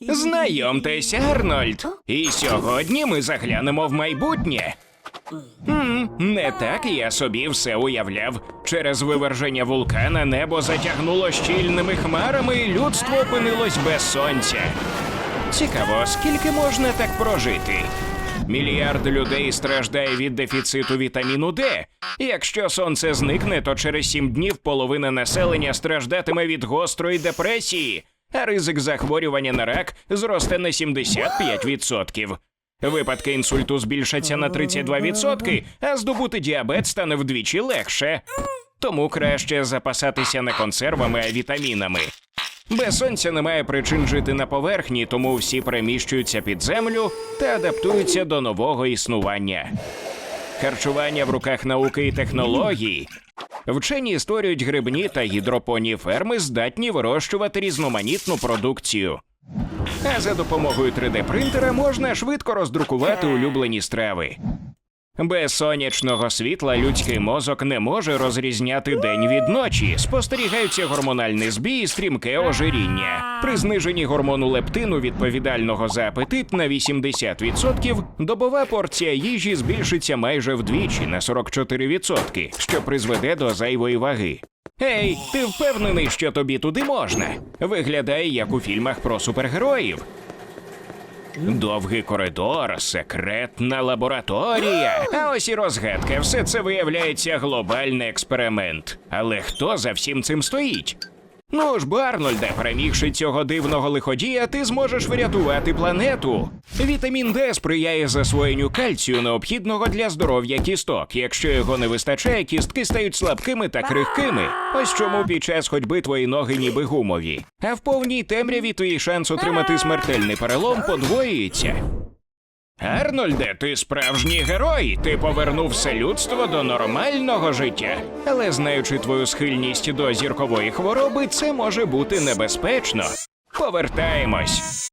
Знайомтеся, Арнольд. І сьогодні ми заглянемо в майбутнє. Хм, не так я собі все уявляв. Через виверження вулкана небо затягнуло щільними хмарами, і людство опинилось без сонця. Цікаво, скільки можна так прожити? Мільярд людей страждає від дефіциту вітаміну Д. Якщо сонце зникне, то через сім днів половина населення страждатиме від гострої депресії, а ризик захворювання на рак зросте на 75%. Випадки інсульту збільшаться на 32%, а здобути діабет стане вдвічі легше. Тому краще запасатися не консервами, а вітамінами. Без сонця немає причин жити на поверхні, тому всі переміщуються під землю та адаптуються до нового існування. Харчування в руках науки і технологій. Вчені створюють грибні та гідропонні ферми, здатні вирощувати різноманітну продукцію. А за допомогою 3D-принтера можна швидко роздрукувати улюблені страви. Без сонячного світла людський мозок не може розрізняти день від ночі. Спостерігаються гормональний збій і стрімке ожиріння. При зниженні гормону лептину, відповідального за апетит, на 80%, добова порція їжі збільшиться майже вдвічі на 44%, що призведе до зайвої ваги. Ей, ти впевнений, що тобі туди можна? Виглядає як у фільмах про супергероїв. Довгий коридор, секретна лабораторія. А ось і розгадка. Все це виявляється глобальний експеримент. Але хто за всім цим стоїть? Ну ж, Барнольде, перемігши цього дивного лиходія, ти зможеш врятувати планету. Вітамін Д сприяє засвоєнню кальцію, необхідного для здоров'я кісток. Якщо його не вистачає, кістки стають слабкими та крихкими. Ось чому під час ходьби твої ноги ніби гумові. А в повній темряві твій шанс отримати смертельний перелом подвоюється. Арнольде, ти справжній герой. Ти повернув все людство до нормального життя. Але знаючи твою схильність до зіркової хвороби, це може бути небезпечно. Повертаємось.